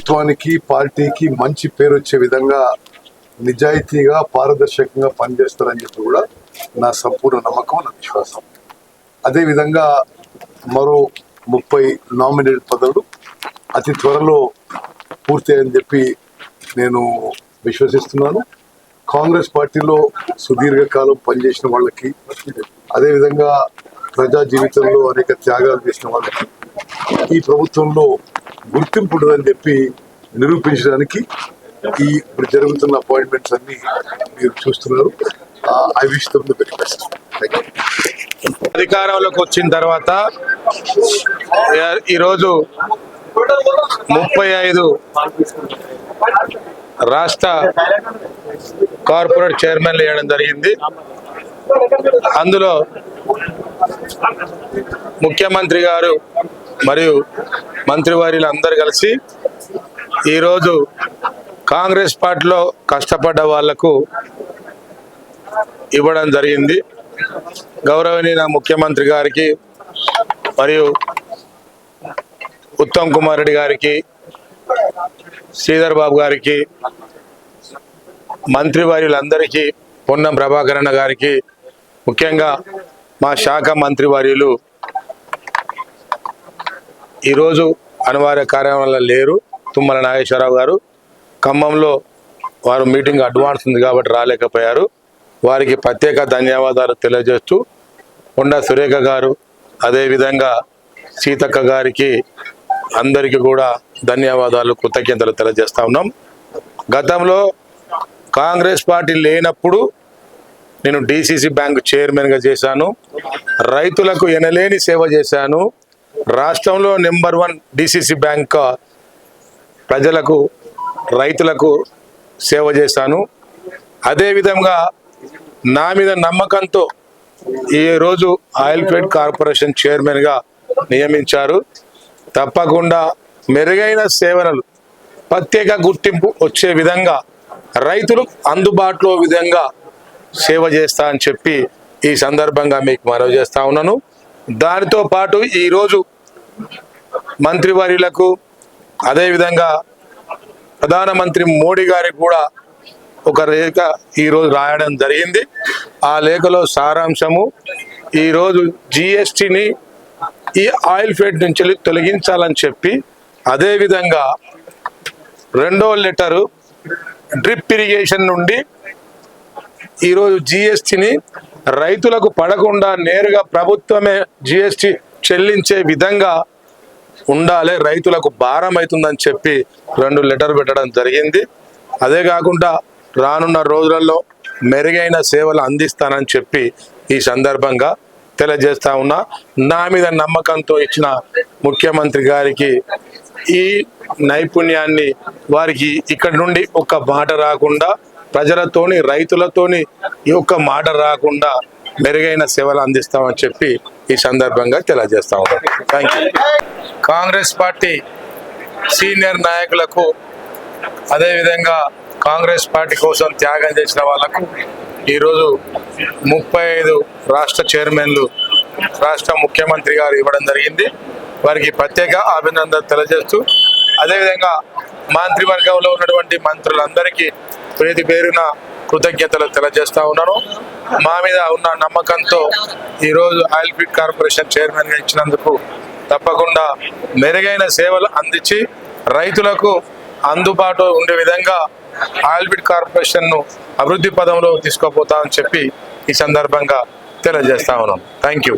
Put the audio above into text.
ప్రభుత్వానికి పార్టీకి మంచి పేరు వచ్చే విధంగా నిజాయితీగా పారదర్శకంగా పనిచేస్తారని చెప్పి కూడా నా సంపూర్ణ నమ్మకం నా విశ్వాసం. అదేవిధంగా మరో ముప్పై నామినేటెడ్ పదవులు అతి త్వరలో పూర్తయ్యని చెప్పి నేను విశ్వసిస్తున్నాను. కాంగ్రెస్ పార్టీలో సుదీర్ఘకాలం పనిచేసిన వాళ్ళకి అదేవిధంగా ప్రజా జీవితంలో అనేక త్యాగాలు చేసిన వాళ్ళకి ఈ ప్రభుత్వంలో గుర్తింపు అని చెప్పి నిరూపించడానికి ఈ ఇప్పుడు జరుగుతున్న అపాయింట్మెంట్స్ అన్ని మీరు చూస్తున్నారు. I wish them very best అధికారంలోకి వచ్చిన తర్వాత ఈ- ఈరోజు ముప్పై ఐదు రాష్ట్ర కార్పొరేట్ చైర్మన్లు వేయడం జరిగింది. అందులో ముఖ్యమంత్రి గారు మరియు మంత్రివర్యులు అందరు కలిసి ఈరోజు కాంగ్రెస్ పార్టీలో కష్టపడ్డ వాళ్ళకు ఇవ్వడం జరిగింది. గౌరవనీయ ముఖ్యమంత్రి గారికి మరియు ఉత్తమ్ కుమార్ రెడ్డి గారికి శ్రీధర్ బాబు గారికి మంత్రివర్యులందరికీ పొన్నం ప్రభాకరణ గారికి ముఖ్యంగా మా శాఖ మంత్రి మంత్రివర్యులు ఈరోజు అనివార్య కార్యక్రమంలో లేరు తుమ్మల నాగేశ్వరరావు గారు. ఖమ్మంలో వారు మీటింగ్ అడ్వాన్స్ ఉంది కాబట్టి రాలేకపోయారు. వారికి ప్రత్యేక ధన్యవాదాలు తెలియజేస్తూ కొండా సురేఖ గారు అదేవిధంగా సీతక్క గారికి అందరికీ కూడా ధన్యవాదాలు కృతజ్ఞతలు తెలియజేస్తా ఉన్నాం. గతంలో కాంగ్రెస్ పార్టీ లేనప్పుడు నేను డిసిసి బ్యాంకు చైర్మన్గా చేశాను. రైతులకు ఎనలేని సేవ చేశాను. రాష్ట్రంలో నెంబర్ వన్ డిసిసి బ్యాంక్ ప్రజలకు రైతులకు సేవ చేశాను. అదేవిధంగా నా మీద నమ్మకంతో ఈ రోజు ఆయిల్ ఫెడ్ కార్పొరేషన్ చైర్మన్గా నియమించారు. తప్పకుండా మెరుగైన సేవలు ప్రత్యేక గుర్తింపు వచ్చే విధంగా రైతులు అందుబాటులో విధంగా సేవ చేస్తా అని చెప్పి ఈ సందర్భంగా మీకు మనవి చేస్తా ఉన్నాను. దానితో పాటు ఈరోజు మంత్రివర్యులకు అదేవిధంగా ప్రధానమంత్రి మోడీ గారికి కూడా ఒక లేఖ ఈరోజు రాయడం జరిగింది. ఆ లేఖలో సారాంశము ఈరోజు జిఎస్టిని ఈ ఆయిల్ ఫెడ్ నుంచి తొలగించాలని చెప్పి అదేవిధంగా రెండో లెటరు డ్రిప్ ఇరిగేషన్ నుండి ఈరోజు జిఎస్టిని రైతులకు పడకుండా నేరుగా ప్రభుత్వమే జిఎస్టి చెల్లించే విధంగా ఉండాలి రైతులకు భారం అవుతుందని చెప్పి రెండు లెటర్ పెట్టడం జరిగింది. అదే కాకుండా రానున్న రోజులలో మెరుగైన సేవలు అందిస్తానని చెప్పి ఈ సందర్భంగా తెలియజేస్తా ఉన్నా. నా మీద నమ్మకంతో ఇచ్చిన ముఖ్యమంత్రి గారికి ఈ నైపుణ్యాన్ని వారికి ఇక్కడ నుండి ఒక మాట రాకుండా ప్రజలతోని రైతులతోని ఈ ఒక్క మాట రాకుండా మెరుగైన సేవలు అందిస్తామని చెప్పి ఈ సందర్భంగా తెలియజేస్తా ఉన్నాం. థ్యాంక్ కాంగ్రెస్ పార్టీ సీనియర్ నాయకులకు అదేవిధంగా కాంగ్రెస్ పార్టీ కోసం త్యాగం చేసిన వాళ్ళకు ఈరోజు ముప్పై ఐదు రాష్ట్ర చైర్మన్లు రాష్ట్ర ముఖ్యమంత్రి గారు ఇవ్వడం జరిగింది. వారికి ప్రత్యేక అభినందన తెలియజేస్తూ అదేవిధంగా మంత్రివర్గంలో ఉన్నటువంటి మంత్రులందరికీ ప్రతి పేరున కృతజ్ఞతలు తెలియజేస్తా ఉన్నాను. మా మీద ఉన్న నమ్మకంతో ఈరోజు ఆయిల్ ఫీడ్ కార్పొరేషన్ చైర్మన్గా ఇచ్చినందుకు తప్పకుండా మెరుగైన సేవలు అందించి రైతులకు అందుబాటు ఉండే విధంగా ఆయిల్ ఫీడ్ కార్పొరేషన్ను అభివృద్ధి పదంలో తీసుకుపోతా అని చెప్పి ఈ సందర్భంగా తెలియజేస్తా ఉన్నాం. Thank you